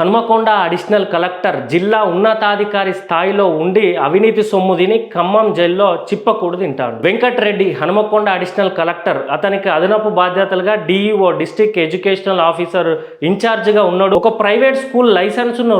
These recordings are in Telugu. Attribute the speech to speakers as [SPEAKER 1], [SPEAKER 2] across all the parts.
[SPEAKER 1] హనుమకొండ అడిషనల్ కలెక్టర్ జిల్లా ఉన్నతాధికారి స్థాయిలో ఉండి అవినీతి సొమ్ము తిని ఖమ్మం జైల్లో చిప్పకూడు తింటాడు. వెంకటరెడ్డి హనుమకొండ అడిషనల్ కలెక్టర్ అతనికి అదనపు బాధ్యతలుగా డిఈఓ డిస్ట్రిక్ట్ ఎడ్యుకేషనల్ ఆఫీసర్ ఇన్ఛార్జిగా ఉన్నాడు. ఒక ప్రైవేట్ స్కూల్ లైసెన్స్ను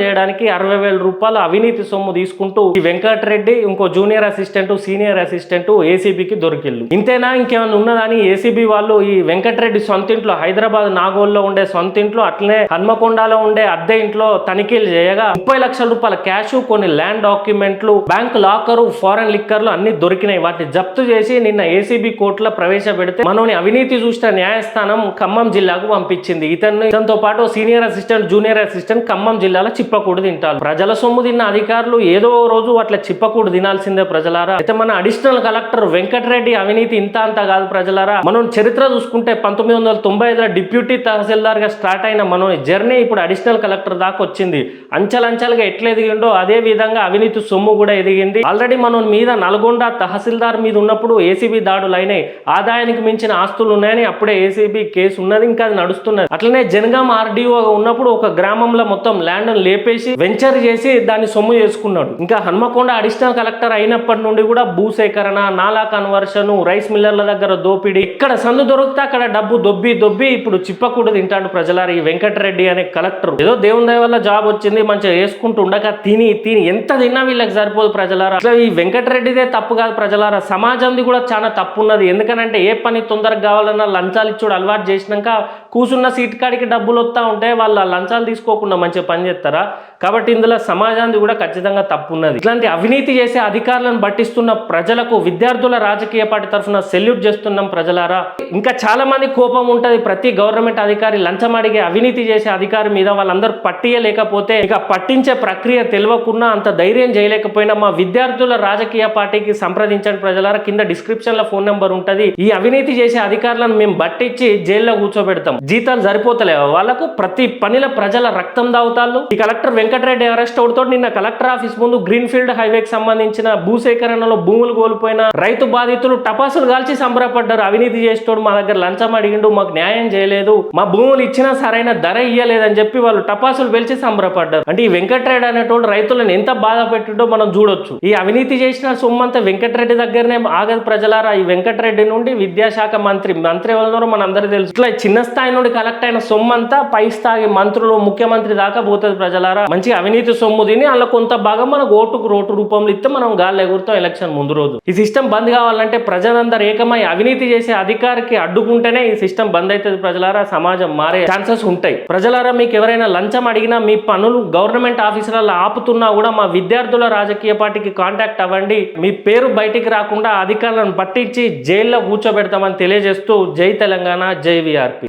[SPEAKER 1] చేయడానికి అరవై వేల రూపాయల అవినీతి సొమ్ము తీసుకుంటూ ఈ వెంకటరెడ్డి ఇంకో జూనియర్ అసిస్టెంట్ సీనియర్ అసిస్టెంట్ ఏసీబీకి దొరికిల్లు. ఇంతేనా? ఇంకేమైనా ఉన్నదని ఏసీబీ వాళ్ళు ఈ వెంకటరెడ్డి సొంతింట్లో హైదరాబాద్ నాగోల్లో ఉండే సొంతింట్లో అట్లనే హన్మకొండలో ఉండే అద్దె ఇంట్లో తనిఖీలు చేయగా ముప్పై లక్షల రూపాయల క్యాష్ కొన్ని ల్యాండ్ డాక్యుమెంట్లు బ్యాంక్ లాకరు ఫారెన్ లిక్కర్లు అన్ని దొరికినాయి. వాటిని జప్తు చేసి నిన్న ఏసీబీ కోర్టులో ప్రవేశపెడితే మనోని అవినీతి చూసిన న్యాయస్థానం ఖమ్మం జిల్లాకు పంపించింది. ఇతను ఇతనితో పాటు senior assistant junior assistant Khammam జిల్లాలో చిప్పకూడు తింటారు. ప్రజల సొమ్ము తిన్న అధికారులు ఏదో రోజు అట్లా చిప్పకూడు తినాల్సిందే ప్రజలారా. అయితే మన అడిషనల్ కలెక్టర్ వెంకటరెడ్డి అవినీతి ఇంత అంత కాదు ప్రజలారా. మనం చరిత్ర చూసుకుంటే పంతొమ్మిది వందల తొంభై ఐదులో డిప్యూటీ తహసీల్దార్గా స్టార్ట్ అయిన మనోని జర్నీ ఇప్పుడు అడిషనల్ కలెక్టర్ దాకా వచ్చింది. అంచెలంచెలుగా ఎట్లా ఎదిగిండో అదే విధంగా అవినీతి సొమ్ము కూడా ఎదిగింది. ఆల్రెడీ మనం మీద నల్గొండ తహసీల్దార్ మీద ఉన్నప్పుడు ఏసీబీ దాడులు అయినాయి. ఆదాయానికి మించిన ఆస్తులు ఉన్నాయని అప్పుడే ఏసీబీ కేసు ఉన్నది ఇంకా అది నడుస్తున్నది. అట్లనే జనగాం ఆర్డీఓ ఉన్నప్పుడు ఒక గ్రామంలో మొత్తం ల్యాండ్ లేపేసి వెంచర్ చేసి దాన్ని సొమ్ము చేసుకున్నాడు. ఇంకా హన్మకొండ అడిషనల్ కలెక్టర్ అయినప్పటి నుండి కూడా భూసేకరణ నాలా కన్వర్షన్ రైస్ మిల్లర్ల దగ్గర దోపిడీ. ఇక్కడ సందు దొరికితే అక్కడ డబ్బు దొబ్బి దొబ్బి ఇప్పుడు చిప్పకూడదు తింటాడు ప్రజలారి ఈ వెంకటరెడ్డి అనే కలెక్టర్ ఏదో దేవుని దయ వల్ల జాబ్ వచ్చింది మంచిగా వేసుకుంటూ ఉండక తిని తిని ఎంత తిన్నా వీళ్ళకి సరిపోదు ప్రజలారా. అసలు ఈ వెంకటరెడ్డిదే తప్పు కాదు ప్రజలారా. సమాజంది కూడా చాలా తప్పు ఉన్నది ఎందుకనంటే ఏ పని తొందరగా కావాలన్నా లంచాలు ఇచ్చుడు అలవాటు చేసినాక కూసున్న సీట్ కాడికి డబ్బులు వస్తూ ఉంటే వాళ్ళు లంచాలు తీసుకోకుండా మంచిగా పని చేస్తారా? కాబట్టి ఇందులో సమాజానికి కూడా ఖచ్చితంగా తప్పు ఉన్నది ఇట్లాంటి అవినీతి చేసే అధికారులను పట్టిస్తున్న ప్రజలకు విద్యార్థుల రాజకీయ పార్టీ తరఫున సెల్యూట్ చేస్తున్నాం ప్రజలారా. ఇంకా చాలా మంది కోపం ఉంటుంది. ప్రతి గవర్నమెంట్ అధికారి లంచం అడిగే అవినీతి చేసే అధికారి మీద వాళ్ళందరూ పట్టియలేకపోతే ఇక పట్టించే ప్రక్రియ తెలియకున్నా అంత ధైర్యం చేయలేకపోయినా మా విద్యార్థుల రాజకీయ పార్టీకి సంప్రదించండి ప్రజలారా. కింద డిస్క్రిప్షన్లో ఫోన్ నెంబర్ ఉంటది. ఈ అవినీతి చేసే అధికారులను మేము బట్టించి జైల్లో కూర్చోబెడతాం. జీతాలు సరిపోతలేవు? వాళ్ళకు ప్రతి పనిలో ప్రజల రక్తం దావుతాళ్ళు ఈ కలెక్టర్ వెంకటరెడ్డి అరెస్ట్ అవుతో నిన్న కలెక్టర్ ఆఫీస్ ముందు గ్రీన్ ఫీల్డ్ హైవేకి సంబంధించిన భూసేకరణలో భూములు కోల్పోయిన రైతు బాధితులు టపాసులు కాల్చి సంబరపడ్డారు. అవినీతి చేసేటోడు మా దగ్గర లంచం అడిగిండు మాకు న్యాయం చేయలేదు. మా భూములు ఇచ్చినా సరైన ధర ఇయ్యలేదని చెప్పి వాళ్ళు టపాసులు వెలిచి సంబరపడ్డారు. అంటే ఈ వెంకటరెడ్డి అనేటోడు రైతులను ఎంత బాధ పెట్టిండో మనం చూడొచ్చు. ఈ అవినీతి చేసిన సొమ్మంతా వెంకటరెడ్డి దగ్గరనే ఆగదు ప్రజలారా. ఈ వెంకటరెడ్డి నుండి విద్యాశాఖ మంత్రి మంత్రి ఎవరినో మన అందరూ తెలుసు. ఇట్లా చిన్న స్థాయి నుండి కలెక్ట్ అయిన సొమ్మంతా పై స్థాయి మంత్రులు ముఖ్యమంత్రి దాకా పోతుంది ప్రజలారా. మంచి అవినీతి సొమ్ము తిని అలా కొంత భాగం మనకు ఓటుకు రోటు రూపంలో ఇస్తే మనం గాలి ఎగురుతాం ఎలక్షన్ ముందు రోజు. ఈ సిస్టమ్ బంద్ కావాలంటే ప్రజలందరూ ఏకమై అవినీతి చేసే అధికారికి అడ్డుకుంటేనే ఈ సిస్టమ్ బంద్ అవుతుంది ప్రజలారా. సమాజం మారే ఛాన్సెస్ ఉంటాయి. ప్రజలారా మీకు ఎవరైనా లంచం అడిగినా మీ పనులు గవర్నమెంట్ ఆఫీసులలో ఆపుతున్నా కూడా మా విద్యార్థుల రాజకీయ పార్టీకి కాంటాక్ట్ అవ్వండి. మీ పేరు బయటికి రాకుండా అధికారులను పట్టించి జైల్లో కూర్చోబెడతామని తెలియజేస్తూ జై తెలంగాణ జై విఆర్పి.